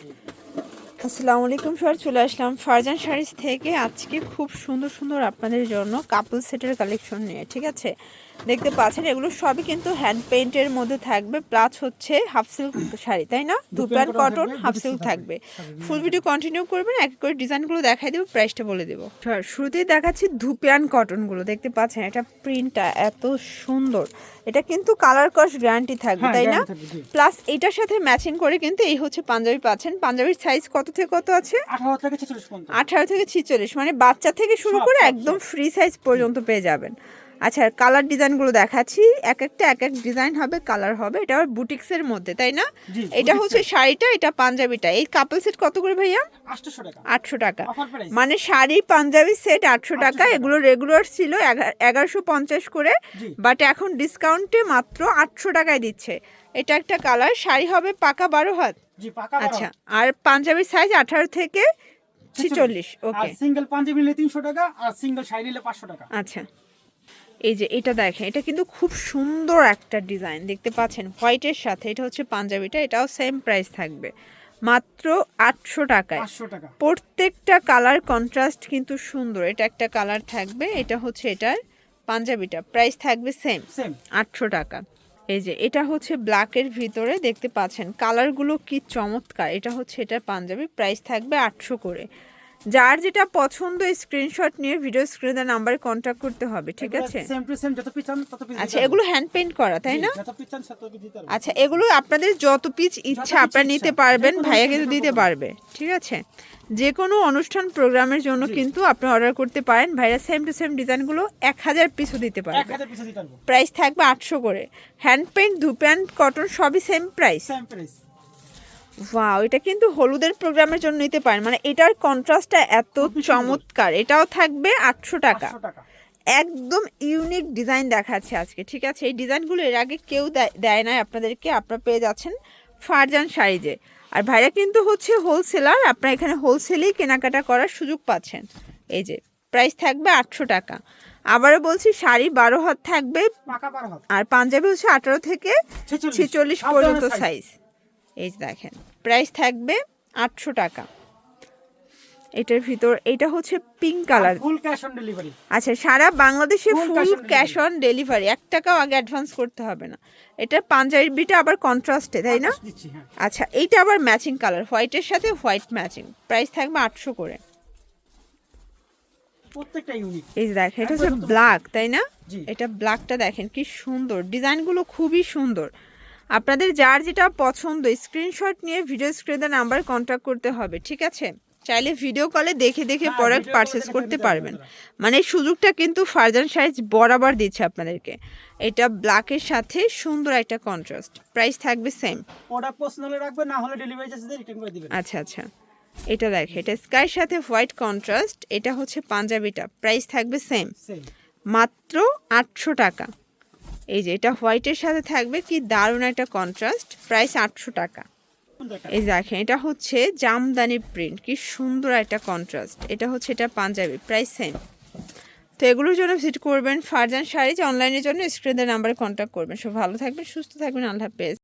Mm-hmm. আসসালামু আলাইকুম sir চলে আসলাম ফারজান শাড়িজ থেকে। আজকে খুব সুন্দর সুন্দর আপনাদের জন্য কাপল সেটের কালেকশন নিয়ে ঠিক আছে? দেখতে পাচ্ছেন এগুলো সবই কিন্তু হ্যান্ড পেইন্টের মধ্যে থাকবে প্লাস হচ্ছে হাফ সিল্ক শাড়ি তাই না? দুপ্যান কটন হাফ সিল্ক থাকবে ফুল ভিডিও কন্টিনিউ করবেন এক করে ডিজাইনগুলো দেখাই দেবো প্রাইসটা বলে দেবো। স্যার শুরুতেই দেখাচ্ছি ধুপিয়ান কটনগুলো দেখতে পাচ্ছেন এটা প্রিন্টটা এত সুন্দর। এটা কিন্তু কালার কস গ্যারান্টি থাকবে হ্যাঁ, তাই না। প্লাস এটার সাথে ম্যাচিং করে কিন্তু এই হচ্ছে পাঞ্জাবি পাচ্ছেন। পাঞ্জাবির সাইজ কত থেকে কত আছে? আঠারো থেকে ছেচল্লিশ পর্যন্ত। আঠারো থেকে ছিচল্লিশ মানে বাচ্চা থেকে শুরু করে একদম ফ্রি সাইজ পর্যন্ত পেয়ে যাবেন। আচ্ছা কালার ডিজাইনগুলো দেখাচ্ছি। এক একটা এক এক ডিজাইন হবে কালার হবে। এটা আবার বুটিক্সের মধ্যে তাই না? এটা হচ্ছে শাড়িটা এটা পাঞ্জাবিটা। এই কাপল সেট কত করে ভাইয়া? আটশো টাকা। মানে শাড়ি পাঞ্জাবি সেট আটশো টাকা টাকা। এগুলো রেগুলার ছিল এগারোশো পঞ্চাশ করে। বাট এখন ডিসকাউন্টে মাত্র আটশো টাকায় দিচ্ছে। এটা একটা কালার শাড়ি হবে পাকা বারো হাত। আচ্ছা আর পাঞ্জাবির সাইজ আঠারো থেকে ছিচল্লিশ ওকে সিঙ্গেল পাঞ্জাবি নিলে তিনশো টাকা আর সিঙ্গেল শাড়ি নিলে পাঁচশো টাকা। আচ্ছা। এই যে এটা দেখেন এটা কিন্তু খুব সুন্দর একটা ডিজাইন। দেখতে পাচ্ছেন হোয়াইটের সাথে এটা হচ্ছে পাঞ্জাবিটা এটাও সেম প্রাইস থাকবে। মাত্র আটশো টাকায়। প্রত্যেকটা কালার কন্ট্রাস্ট কিন্তু সুন্দর। এটা একটা কালার থাকবে এটা হচ্ছে এটার পাঞ্জাবিটা। প্রাইস থাকবে সেম আটশো টাকা। এই যে এটা হচ্ছে ব্ল্যাকের ভিতরে দেখতে পাচ্ছেন। কালারগুলো কি চমৎকার। এটা হচ্ছে এটা পাঞ্জাবি প্রাইস থাকবে আটশো করে। যার যেটা পছন্দ স্ক্রিনশট নিয়ে ভিডিও স্ক্রিনে নাম্বারে কন্ট্যাক্ট করতে হবে ঠিক আছে? সেম টু সেম যত পিস তত পিস আচ্ছা এগুলো হ্যান্ড পেইন্ট করা তাই না? যত পিস তত পিস আচ্ছা এগুলো আপনাদের যত পিচ ইচ্ছা আপনারা নিতে পারবেন ভাইয়া কিন্তু দিতে পারবে ঠিক আছে? যে কোনো অনুষ্ঠান প্রোগ্রামের জন্য কিন্তু আপনি অর্ডার করতে পারেন। ভাইয়া সেম টু সেম ডিজাইনগুলো এক হাজার পিসও দিতে পিস পারব। প্রাইস থাকবে আটশো করে। হ্যান্ড পেইন্ট ধুপ্যান্ট কটন সবই same price same price wow এটা কিন্তু হলুদের প্রোগ্রামের জন্য নিতে পারেন। মানে এটার কন্ট্রাস্টটা এত চমৎকার। এটাও থাকবে আটশো টাকা। একদম ইউনিক ডিজাইন দেখাচ্ছে আজকে ঠিক আছে? এই ডিজাইনগুলো এর আগে কেউ দেয়- দেয় না আপনাদেরকে আপনারা পেয়ে যাচ্ছেন ফারজান শাড়িজে আর ভাইরা কিন্তু হচ্ছে হোলসেলার আপনারা এখানে হোলসেলেই কেনাকাটা করার সুযোগ পাচ্ছেন। এই যে প্রাইস থাকবে আটশো টাকা। আবারও বলছি শাড়ি বারো হাত থাকবে। আর পাঞ্জাবি হচ্ছে আঠারো থেকে ছেচল্লিশ। পর্যন্ত সাইজ এই যে দেখেন। প্রাইস থাকবে আটশো টাকা। এটার ভিতর এটা হচ্ছে pink colour full cash on delivery আচ্ছা সারা বাংলাদেশে ফুল ক্যাশ অন ডেলিভারি এক টাকাও আগে অ্যাডভান্স করতে হবে না। এটা পাঞ্জাবিটা আবার কন্ট্রাস্টে তাই না? হ্যাঁ। আচ্ছা এইটা আবার ম্যাচিং কালার হোয়াইটের সাথে হোয়াইট ম্যাচিং প্রাইস থাকবে আটশো করে। এই দেখেন এটা হচ্ছে ব্ল্যাক তাই না? এটা ব্ল্যাকটা দেখেন কি সুন্দর। ডিজাইনগুলো খুবই সুন্দর। আপনাদের যার যেটা পছন্দ স্ক্রিনশট নিয়ে ভিডিও স্ক্রিনে নাম্বার কন্ট্যাক্ট করতে হবে ঠিক আছে? চাইলে ভিডিও কলে দেখে দেখে হ্যাঁ, প্রোডাক্ট পারচেস করতে পারবেন। মানে সুযোগটা কিন্তু ফারজান সাইজ বরাবর দিচ্ছে আপনাদেরকে। এটা ব্ল্যাকের সাথে সুন্দর একটা কন্ট্রাস্ট প্রাইস থাকবে সেম ওটা পার্সোনালি রাখবে না হলে ডেলিভারি চার্জ দিয়ে রিটার্ন করে দিবেন। আচ্ছা আচ্ছা। এটা দেখে এটা স্কাইয়ের সাথে হোয়াইট কন্ট্রাস্ট এটা হচ্ছে পাঞ্জাবিটা প্রাইস থাকবে সেম মাত্র আটশো টাকা। এই যে, এটা হোয়াইটের সাথে থাকবে কি দারুণ একটা কন্ট্রাস্ট প্রাইস আটশো টাকা। এই দেখেন, এটা হচ্ছে জামদানি প্রিন্ট কি সুন্দর একটা কন্ট্রাস্ট এটা হচ্ছে, এটা পাঞ্জাবি প্রাইস সেম তো এগুলোর জন্য ভিজিট করবেন ফারজান শাড়ি যে অনলাইনের জন্য স্ক্রিনের নাম্বারে কন্ট্যাক্ট করবেন। সব ভালো থাকবেন, সুস্থ থাকবেন, আল্লাহ হাফেজ।